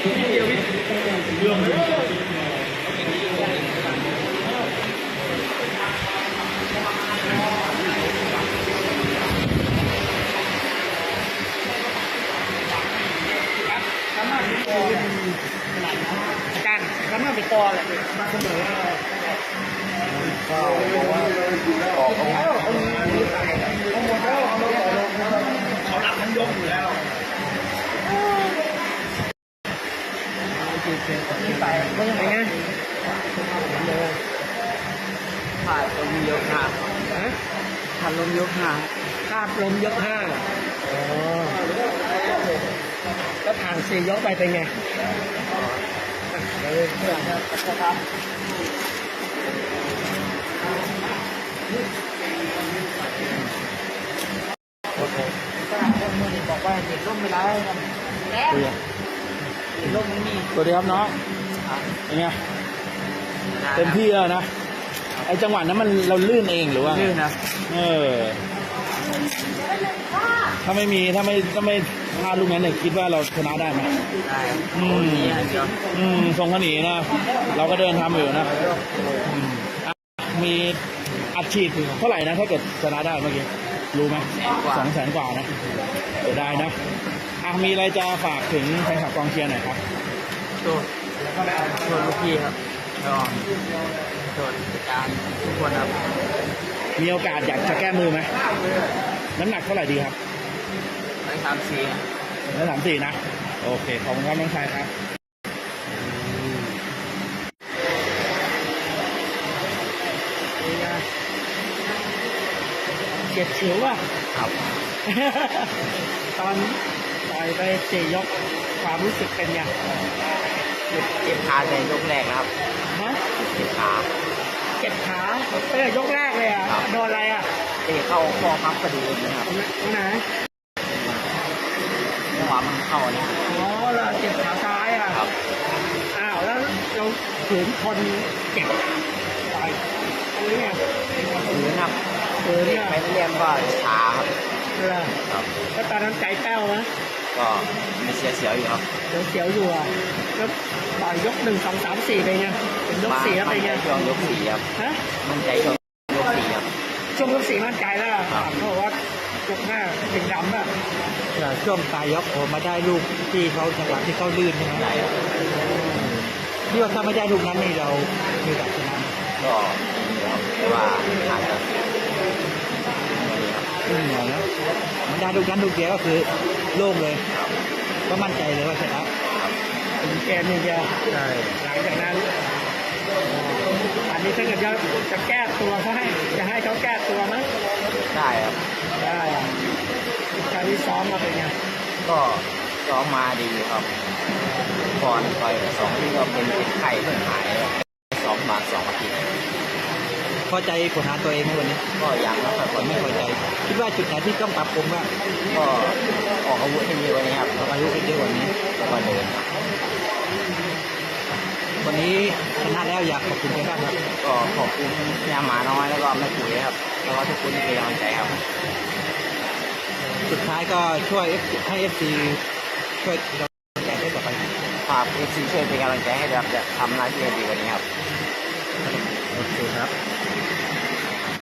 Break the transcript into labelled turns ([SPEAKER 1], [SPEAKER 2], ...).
[SPEAKER 1] การแล้วมันไปกอแหละมาเสมอ
[SPEAKER 2] ก็บอกว่าออกเขา
[SPEAKER 1] เขาหลับทั้งยกอยู่แล้ว ไปก็ยังไงนะ
[SPEAKER 2] ผ่านลมยกห้า
[SPEAKER 1] ฮะ
[SPEAKER 2] ผ่านลมยกห้า
[SPEAKER 1] คาดลมยกห้าอ๋อแล้วผ่านสี่ยกไปเป็นไงเดี๋ยวเพื่อนครับ
[SPEAKER 2] บอกว่าเด็กร่มไม่ได้แล้วเด็กร่มไม่มี
[SPEAKER 3] สวัสดีครับน้อง เป็นไงเต็มที่แล้วนะไอ้จังหวะนั้นมันเราลื่นเองหรือว่าไง
[SPEAKER 2] ลื่นนะ
[SPEAKER 3] เออถ้าไม่มีถ้าไม่ถ้าไม่พลาดลูกนั้นเนี่ยคิดว่าเราชนะได้ไหม
[SPEAKER 2] ได้
[SPEAKER 3] อืม
[SPEAKER 2] เดี๋ยว
[SPEAKER 3] อืมทรงขนีนะเราก็เดินทำอยู่นะอืมอะมีอัดฉีดเท่าไหร่นะ ถ้าเกิดชนะได้เมื่อกี้รู้ไหมสองแสนกว่านะเสียดายนะอะมีอะไรจะฝากถึงแฟนคลับกองเชียร์หน่อยครับ
[SPEAKER 2] โทษโทษลูกพี่ครับก็โทษอาจารย์ทุกคนครับ
[SPEAKER 3] มีโอกาสอยากจะแก้มือไหมน้ำหนักเท่าไหร่ดีครับ
[SPEAKER 2] ร้อยสามสี่
[SPEAKER 3] ร้อยสามสี่นะ โอเค ขอบคุณครับน้องชายครับ
[SPEAKER 1] เฉียดฉิวอะ
[SPEAKER 2] ครับ
[SPEAKER 1] ตอนต่อยไปสี่ยกความรู้สึกเป็นไง
[SPEAKER 2] เจ็บเจ็บขาแต่ยกแรกนะครับ
[SPEAKER 1] ฮะ
[SPEAKER 2] เจ็บขา
[SPEAKER 1] เจ็บขาเออยกแรกเลยอะ
[SPEAKER 2] ครับ
[SPEAKER 1] โดนอะไรอะ
[SPEAKER 2] เตะเข้าคอพับกระดูกนะครับ
[SPEAKER 1] ตรงไหนตรงไหน
[SPEAKER 2] จังหวะมันเข้าเนี่ย
[SPEAKER 1] อ๋อเราเจ็บขาซ้ายอะ
[SPEAKER 2] ครับ
[SPEAKER 1] อ้าวแล้วเราขืนคนเจ็บต่อยตรงนี้ไง
[SPEAKER 2] ถือนะครับ
[SPEAKER 1] ขืนเนี่ย
[SPEAKER 2] ไปเรียนก็ช้าครับ
[SPEAKER 1] เออ
[SPEAKER 2] ครับ
[SPEAKER 1] แล้วตอนนั้นใจแป้วนะ
[SPEAKER 2] ก็มีเสียเสียวอยู่ครับ
[SPEAKER 1] เดี๋ยวเสียวอยู่อะแล้วต่อยยกหนึ่งสองสามสี่ไปไงเป็นยกสี่แล้วไป
[SPEAKER 2] มั่น
[SPEAKER 1] ไง
[SPEAKER 2] ใจช่วงยกสี่ครับ
[SPEAKER 1] ฮะ
[SPEAKER 2] มั่นใจช่วงยกสี่ครับ
[SPEAKER 1] ช่วงยกสี่มั่นใจแล้วอะ
[SPEAKER 2] ครับ
[SPEAKER 1] เขาบอกว่ายกหน้าถึงดำอะ
[SPEAKER 4] ช่วงปลายยกผมมาได้ลูกที่เขาจังหวะที่เขาลื่นใช่ไหม
[SPEAKER 2] ใช่ครับ
[SPEAKER 4] ที่ว่าถ้าไม่ได้ลูกนั้นนี่เรามีแบบชนะไหม
[SPEAKER 2] ก็ครับแต่ว่าอาจจะไม่ดีค รับ
[SPEAKER 4] ไม่เหนื่อยแล้วมันได้ลูกนั้นลูกเดียวก็คือโล่งเลย ก็มั่นใจเลยว่าชนะ
[SPEAKER 1] ถึงเกมอย่างเดียว
[SPEAKER 4] ใช่
[SPEAKER 1] หลังจากนั้น อันนี้ถ้าเกิดจะจะแก้ตัวเขาให้จะให้เขาแก้ตัวไหม
[SPEAKER 2] ได้ครับ
[SPEAKER 1] ได้อะการที่ซ้อมมาเป็นไง
[SPEAKER 2] ก็ซ้อมมาดีครับก่อนต่อยไปสองที่ก็เป็นเป็นไข้เพิ่งหายครับซ้อมมาสองอาทิตย์
[SPEAKER 4] พอใจผลงานตัวเองไหมวันนี้
[SPEAKER 2] ก็ยังไม่ค่อย
[SPEAKER 4] ผมไม่พอใจ คิดว่าจุดไหนที่ต้องปรับปรุงบ้าง
[SPEAKER 2] ก็ออกอาวุธให้เยอะกว่านี้ครับ
[SPEAKER 4] อายุให้เยอะกว่านี้
[SPEAKER 2] แล้วก็เดินครับ
[SPEAKER 4] วันนี้ชนะแล้วอยากขอบคุณใครบ้างครับ
[SPEAKER 2] ก็ขอบคุณยาหมาน้อยแล้วก็แม่ปุ๋ยครับ แล้วก็ทุกคนที่เป็นกำลังใจครับ
[SPEAKER 4] สุดท้ายก็ช่วย FC ให้เอฟซีช่วยเราแข่งได้ต่อไป
[SPEAKER 2] ฝากเอฟซีช่วยเป็นกำลังใจให้เราจะทำหน้าที่ให้ดีกว่านี้ครับ
[SPEAKER 4] โอเคครับ